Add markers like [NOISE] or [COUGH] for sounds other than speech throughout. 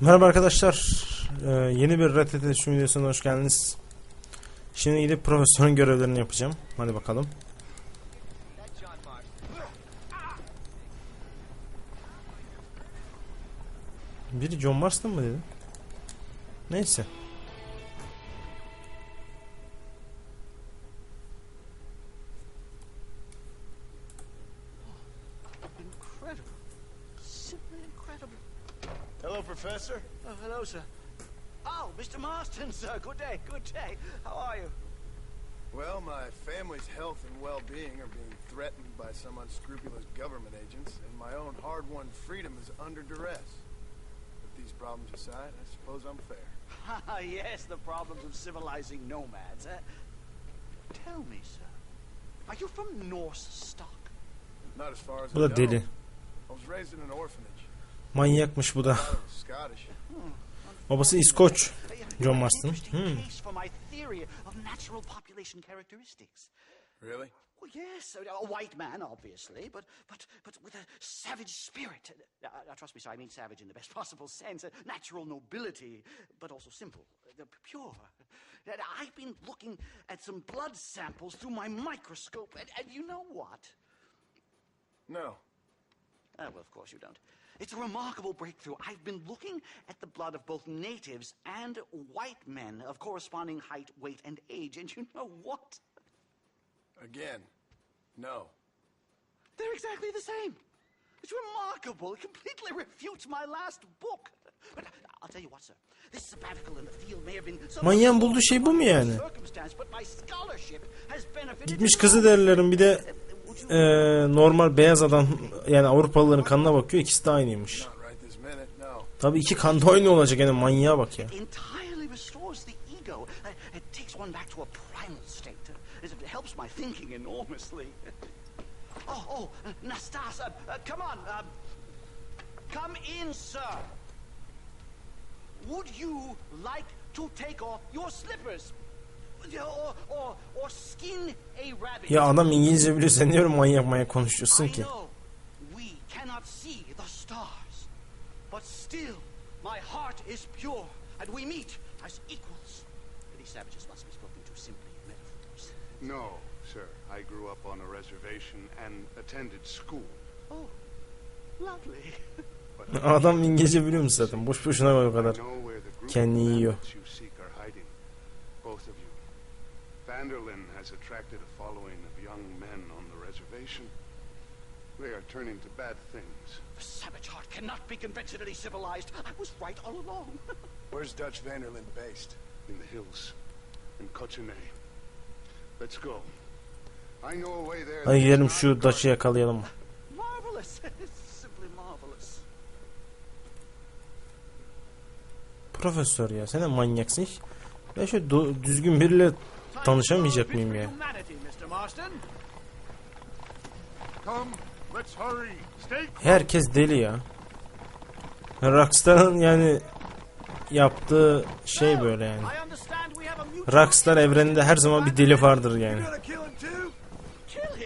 Merhaba arkadaşlar. Ee, yeni bir Red Dead Redemption videosuna hoş geldiniz. Şimdi gidip profesörün görevlerini yapacağım. Hadi bakalım. Biri John Marston mı dedi? Neyse. Mr. Marston, sir. Good day, good day. How are you? Well, my family's health and well-being are being threatened by some unscrupulous government agents, and my own hard-won freedom is under duress. But these problems aside, I suppose I'm fair. Ah, [LAUGHS] yes, the problems of civilizing nomads. Uh, tell me, sir, are you from Norse stock? Not as far as Bu I da know. deli. I was raised in an orphanage. Manyakmış bu da. I was Scottish. Babası İskoç. Yeah, John an Marston. Interesting Hmm. case for my theory of natural population characteristics. Really? Well, yes, a, a white man, obviously, but but but with a savage spirit. Uh, uh, trust me, sir, I mean savage in the best [LAUGHS] possible sense. Uh, natural nobility, but also simple, uh, pure. Uh, I've been looking at some blood samples through my microscope, and, and you know what? No. Oh, well, of course you don't. It's a remarkable breakthrough. I've been looking at the blood of both natives and white men of corresponding height, weight, and age, and you know what? Again. No. They're exactly the same. It's remarkable. It completely refutes my last book. But I'll tell you what, sir. This sabbatical in the field may have been so Manyağın bulduğu şey bu mu yani? circumstance, but my scholarship has benefited Gitmiş me. Kızılderililerin bir de Eee, normal beyaz adam yani Avrupalıların kanına bakıyor. İkisi de aynıymış. Tabii iki kanda oynuyor olacak yani manyağa bak ya. Oh, oh, uh, uh. Would you like to take off your slippers? Ya adam İngilizce biliyor sen diyorum manyak manyak konuşuyorsun I ki. know we cannot see the stars, but still my heart is pure, and we meet as equals. These savages must be spoken to simply in metaphors. No, sir. I grew up on a reservation and attended school. Oh, lovely. [LAUGHS] Adam İngilizce biliyor musun zaten? Boş boşuna o kadar. of yiyor. Both of you. Vanderlyn has attracted a following of young men on the reservation. They are turning to bad things. The savage heart cannot be conventionally civilized. I was right all along. [LAUGHS] Where's Dutch Vanderlyn based? In the hills. In Cochene. Let's go. I know a way there. Hadi gidelim şu daşı yakalayalım. marvelous. [LAUGHS] Simply marvelous. Profesör ya sen de manyaksın şöyle do- düzgün biriyle tanışamayacak mıyım ya? Herkes deli ya. Rockstar'ın yani yaptığı şey böyle yani. Rockstar evreninde her zaman bir deli vardır yani.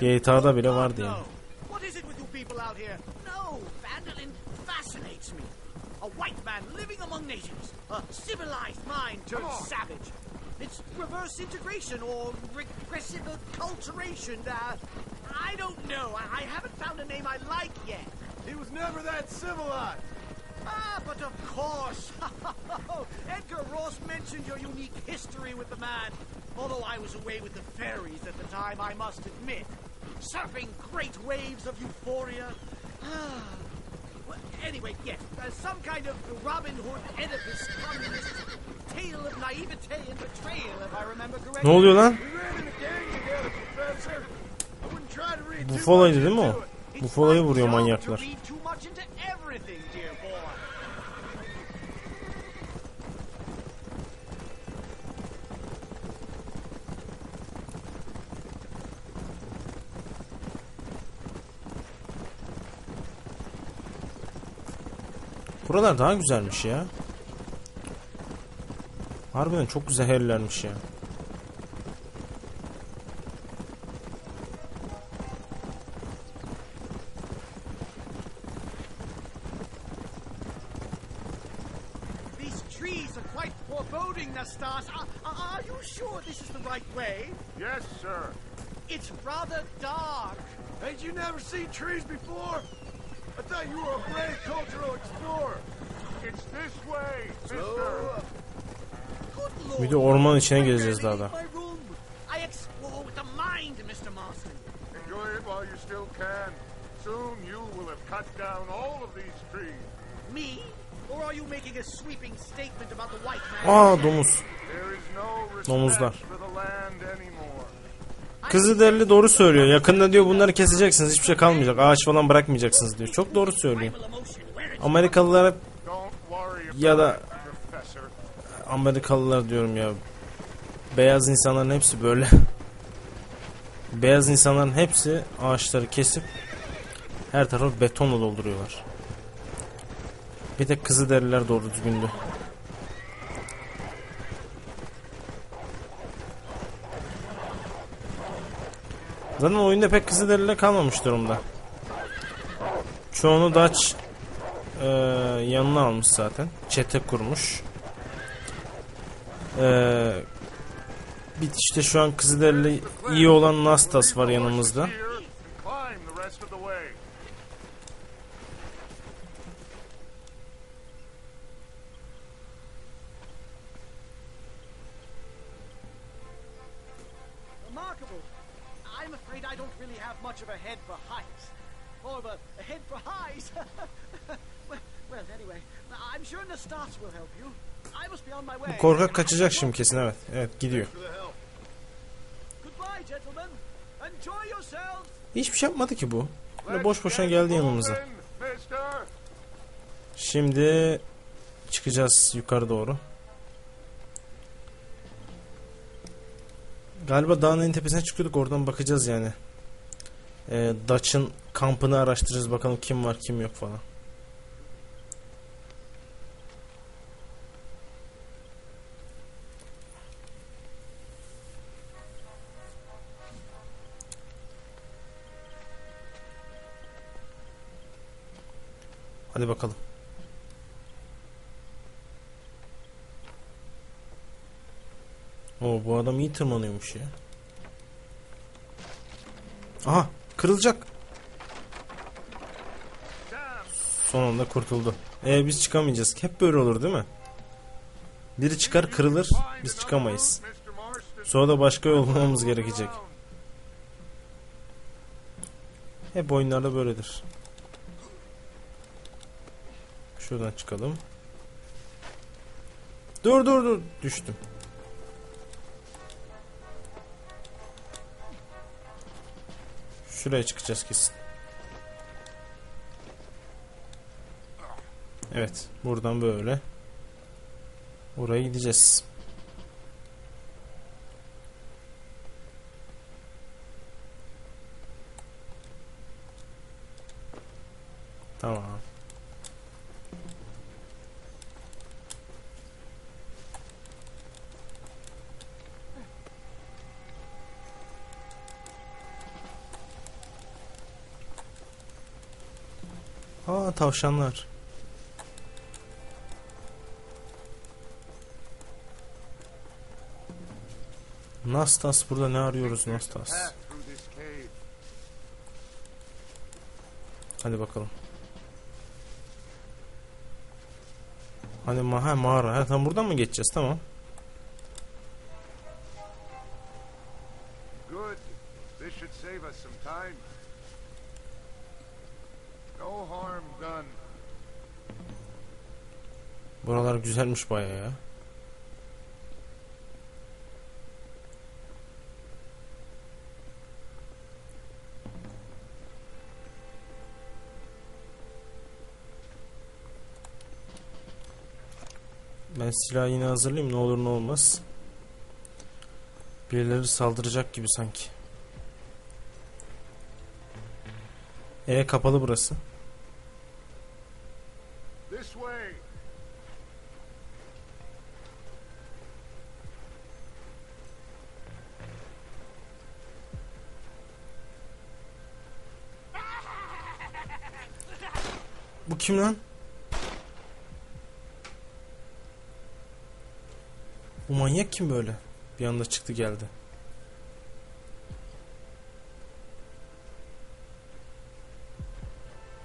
GTA'da bile vardı yani. A civilized mind turned savage. It's reverse integration or regressive acculturation. Uh, I don't know. I, I haven't found a name I like yet. He was never that civilized. Ah, but of course. [LAUGHS] Edgar Ross mentioned your unique history with the man. Although I was away with the fairies at the time, I must admit. Surfing great waves of euphoria. Well, anyway, yes, uh, some kind of Robin Hood Oedipus communist tale of naivete and betrayal, if I remember correctly. Ne oluyor lan? We ran in a gang together, Professor. I wouldn't try to read too Buffalo'ydu much değil mi into o? it. Buffalo'yu vuruyor manyaklar. Buralar daha güzelmiş ya. Harbiden çok güzel yerlermiş ya. Yes, sir. It's rather dark. Ain't you never seen trees before? Thought you were a brave cultural explorer. It's this way, mister. Bir de orman içine barely daha da. I explore with the mind, Mr. Marston. Enjoy it while you still can. Soon you will have cut down all of these trees. Me? Or are you making a sweeping statement about the white man? Aa domuz. İs no Domuzlar. Anymore. Kızılderili doğru söylüyor. Yakında diyor bunları keseceksiniz. Hiçbir şey kalmayacak. Ağaç falan bırakmayacaksınız diyor. Çok doğru söylüyor. Tribal emotion, where it's Amerikalılar hep Don't worry about ya da. Amerikalılar diyorum ya. Beyaz insanların hepsi böyle. [LAUGHS] Beyaz insanların hepsi ağaçları kesip her tarafı betonla dolduruyorlar. Bir tek Kızılderililer doğru düzgündü. Zaten oyunda pek Kızılderililer kalmamış durumda. Çoğunu Dutch eee, yanına almış zaten. Çete kurmuş. Ee, bir işte şu an Kızılderili iyi olan Nastas var yanımızda. Remarkable. I'm afraid I don't really have much of a head for heights. More of a, a head for highs. [LAUGHS] well, well, anyway, I'm sure Nastas will help you. I must be on my way. Korkak kaçacak şimdi kesin evet. Evet gidiyor. for the help. Goodbye, gentlemen. Enjoy yourselves. Hiçbir şey yapmadı ki bu. Böyle boş boşuna geldi yanımıza. Şimdi çıkacağız yukarı doğru. Galiba dağın en tepesine çıkıyorduk oradan bakacağız yani. Ee, Dutch'ın kampını araştıracağız bakalım kim var kim yok falan. Hadi bakalım. Oo bu adam iyi tırmanıyormuş ya. Aha kırılacak. Sonunda kurtuldu. E biz çıkamayacağız. Hep böyle olur değil mi? Biri çıkar kırılır biz çıkamayız. Sonra da başka yol bulmamız gerekecek. Hep oyunlarda böyledir. Şuradan çıkalım. Dur dur dur düştüm. Şuraya çıkacağız kesin. Evet, buradan böyle. Oraya gideceğiz. Tamam. Aa tavşanlar. Nastas burada ne arıyoruz Nastas? Hadi bakalım. Hani ma ha, mağara. Ha, tam buradan mı geçeceğiz? Tamam. Good. This should save us some time. Buralar güzelmiş bayağı ya. Ben silahı yine hazırlayayım ne olur ne olmaz. Birileri saldıracak gibi sanki. E kapalı burası. Kim lan? Bu manyak kim böyle? Bir anda çıktı geldi.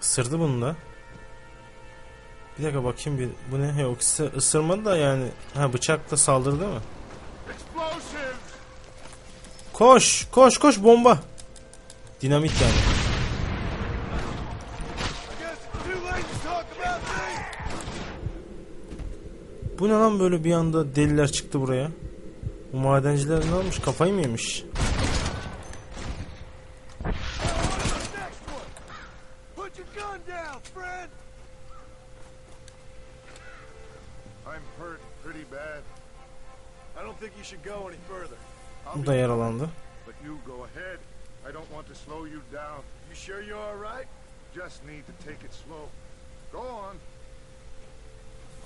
Isırdı bunu da. Bir dakika bakayım bir bu ne? Yok ısı- ısırmadı da yani ha bıçakla saldırdı mı? Koş koş koş bomba. Dinamit yani. lan böyle bir anda deliler çıktı buraya? Bu madenciler ne olmuş? Kafayı mı yemiş? Bu da yaralandı. Just need to take it slow. Go on.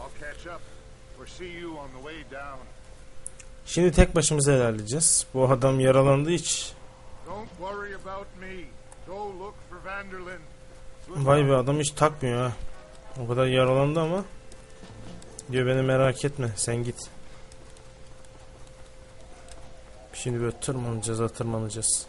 I'll catch up. Şimdi tek başımıza ilerleyeceğiz. Bu adam yaralandı hiç. Don't worry about me. Go look for Vanderlyn. Vay be adam hiç takmıyor ha. O kadar yaralandı ama. Diyor beni merak etme sen git. Şimdi böyle tırmanacağız tırmanacağız.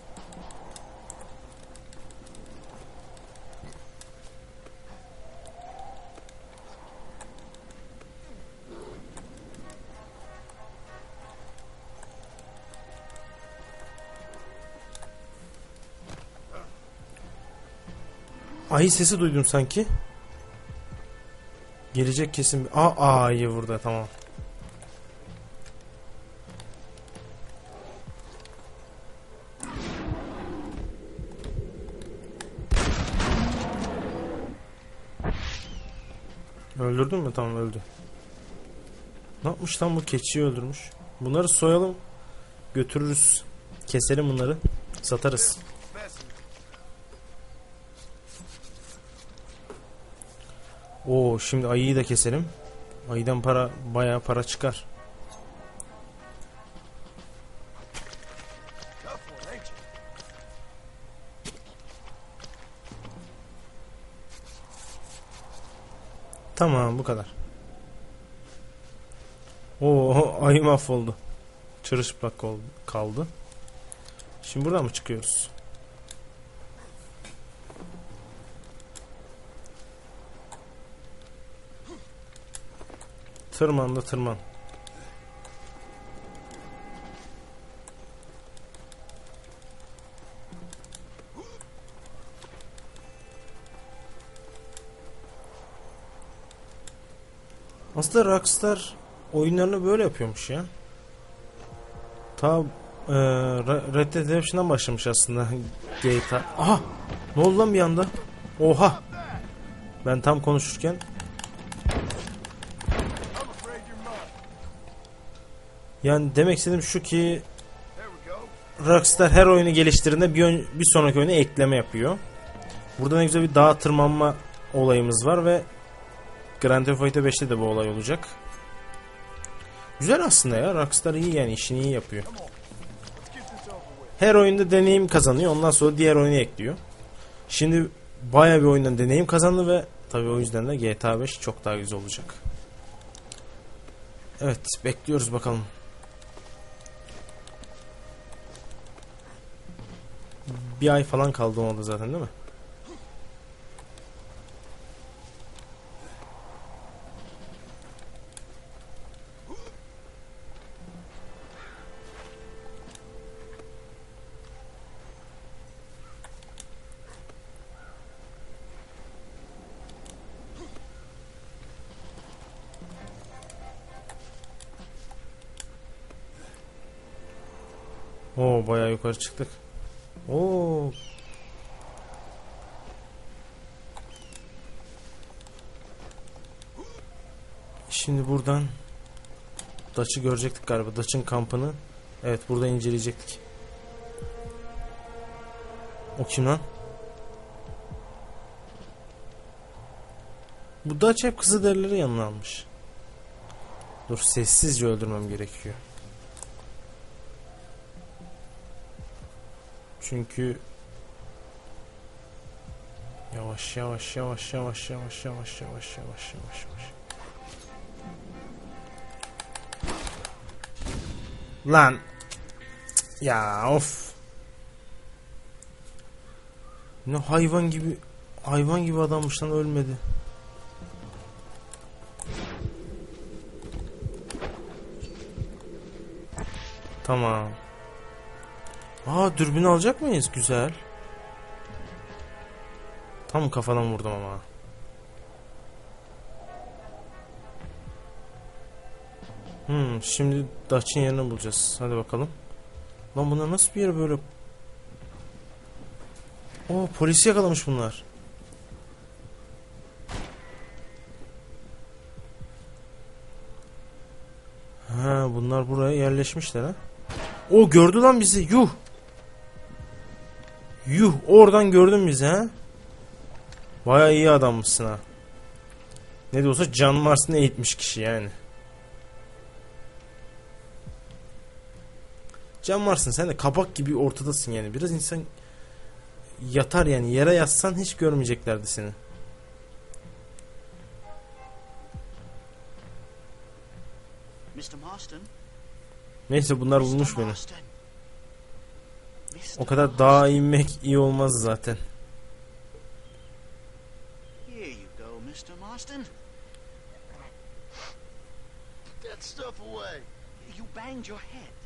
Ayı sesi duydum sanki. Gelecek kesin. Aa ayı burada tamam. Öldürdün mü? Tamam öldü. Ne yapmış lan bu keçiyi öldürmüş. Bunları soyalım. Götürürüz. Keselim bunları. Satarız. Oo şimdi ayıyı da keselim. Ayıdan para bayağı para çıkar. Tamam bu kadar. Oo ayı mahvoldu. Çırışplak ol- kaldı. Şimdi buradan mı çıkıyoruz? Tırman da tırman. Aslında Rockstar oyunlarını böyle yapıyormuş ya. Ta e, Re- Red Dead Redemption'dan başlamış aslında GTA. Aha! Ne oldu lan bir anda? Oha! Ben tam konuşurken I'm afraid you're mine. Yani demek istediğim şu ki. Rockstar her oyunu geliştirdiğinde bir, bir sonraki oyuna ekleme yapıyor. Burada ne güzel bir dağ tırmanma olayımız var ve Grand Theft Auto 5'te de bu olay olacak. Güzel aslında ya. Rockstar iyi yani işini iyi yapıyor. Her oyunda deneyim kazanıyor. Ondan sonra diğer oyunu ekliyor. Şimdi baya bir oyundan deneyim kazandı ve tabii o yüzden de GTA 5 çok daha güzel olacak. Evet bekliyoruz bakalım. Bir ay falan kaldı da zaten değil mi? Oo bayağı yukarı çıktık. Oo. Şimdi buradan Dutch'ı görecektik galiba. Dutch'ın kampını. Evet burada inceleyecektik. O kim lan? Bu Dutch hep Kızılderilileri yanına almış. Dur sessizce öldürmem gerekiyor. Çünkü yavaş yavaş yavaş yavaş yavaş yavaş yavaş yavaş yavaş yavaş. Lan. Ya of. Ne hayvan gibi hayvan gibi adammış lan ölmedi. Tamam. Aa dürbün alacak mıyız? Güzel. Tam kafadan vurdum ama. Hmm, şimdi Dutch'in yerini bulacağız. Hadi bakalım. Lan bunlar nasıl bir yer böyle? Oo polisi yakalamış bunlar. Ha bunlar buraya yerleşmişler ha. O gördü lan bizi. Yuh. Yuh oradan gördün bizi ha. Baya iyi adammışsın ha. Ne de olsa Can Mars'ını eğitmiş kişi yani. Can varsın sen de kabak gibi ortadasın yani. Biraz insan yatar yani. Yere yatsan hiç görmeyeceklerdi seni. Neyse bunlar bulmuş beni. O kadar dağa inmek iyi olmaz zaten. Get stuff away. You banged your head.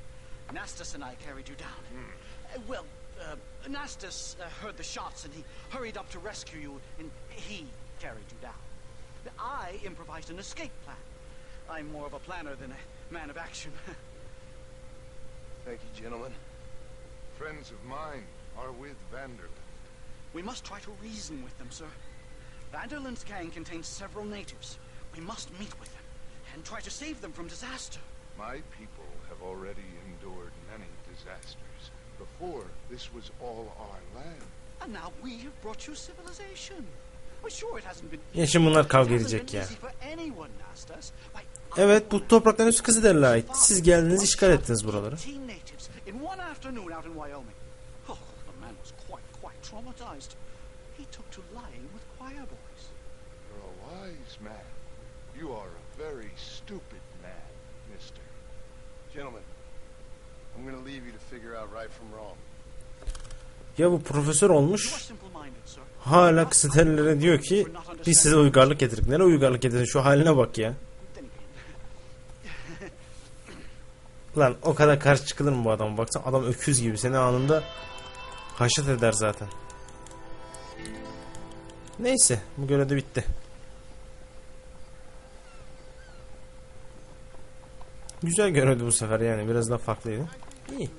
Nastas and I carried you down. Uh, well, uh, Nastas uh, heard the shots and he hurried up to rescue you, and he carried you down. I improvised an escape plan. I'm more of a planner than a man of action. [LAUGHS] Thank you, gentlemen. Friends of mine are with Vanderlyn. we must try to reason with them, sir. Vanderland's gang contains several natives. We must meet with them and try to save them from disaster. My people have already endured many disasters. Before, this was all our land. And now we have brought you civilization. Well, sure, it hasn't been Ya şimdi bunlar kavga edecek ya. Evet bu toprakların hepsi Kızılderili'ye ait. Siz geldiniz işgal ettiniz buraları. 18 natives in one afternoon out in Wyoming. Oh, the man was quite, quite traumatized. He took to lying with choir boys. You're a wise man. You are a very stupid. Gentlemen, I'm gonna leave you to figure out right from wrong. Ya bu profesör olmuş. Hala Kızılderililere diyor ki biz size uygarlık getirdik. Nereye uygarlık getirdin? Şu haline bak ya. Lan o kadar karşı çıkılır mı bu adama? Baksana adam öküz gibi. Seni anında haşet eder zaten. Neyse bu görev de bitti. Güzel görevdi bu sefer yani biraz daha farklıydı. İyi.